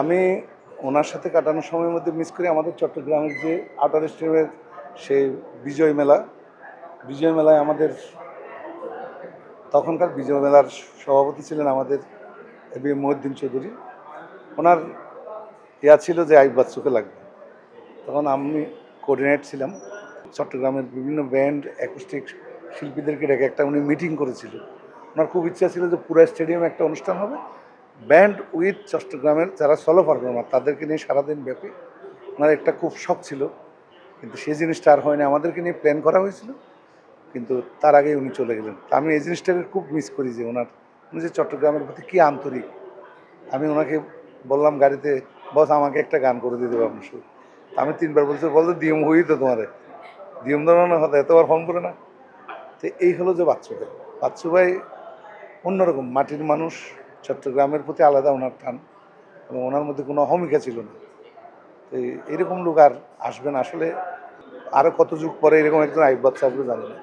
আমি ওনার সাথে কাটানোর সময়ের মধ্যে মিস করি আমাদের চট্টগ্রামের যে আউটার স্টেমের সেই বিজয় মেলা। বিজয় মেলায় আমাদের তখনকার বিজয় মেলার সভাপতি ছিলেন আমাদের এ বি মহিউদ্দিন চৌধুরী। ওনার ইয়া ছিল যে আইব বাচ্চুকে লাগবে। তখন আমি কোঅর্ডিনেট ছিলাম। চট্টগ্রামের বিভিন্ন ব্যান্ড অ্যাকুস্টিক শিল্পীদেরকে ডেকে একটা উনি মিটিং করেছিল। ওনার খুব ইচ্ছা ছিল যে পুরো স্টেডিয়ামে একটা অনুষ্ঠান হবে। ব্যান্ড উইথ চট্টগ্রামের যারা সলো পারফর্মার তাদেরকে নিয়ে সারাদিন ব্যাপী ওনার একটা খুব শখ ছিল। কিন্তু সেই জিনিসটা আর হয়নি। আমাদেরকে নিয়ে প্ল্যান করা হয়েছিল, কিন্তু তার আগেই উনি চলে গেলেন। তা আমি এই জিনিসটাকে খুব মিস করি যে ওনার, উনি যে চট্টগ্রামের প্রতি কী আন্তরিক। আমি ওনাকে বললাম গাড়িতে, বস, আমাকে একটা গান করে দিয়ে দেবো আপনার শুধু আমি তিনবার বলছি, বলতো দিয়ম হই তো তোমারে। দিয়ম ধরানো হতো এতবার ফোন করে না। তো এই হলো যে বাচ্চু ভাই। বাচ্চু ভাই অন্যরকম, মাটির মানুষ চট্টগ্রামের প্রতি আলাদা ওনার টান এবং ওনার মধ্যে কোনো অহমিকা ছিল না। তো এরকম লোক আর আসবেন আসলে আরও কত যুগ পরে এরকম একজন আইব বাচ্চা আসবে জানি না।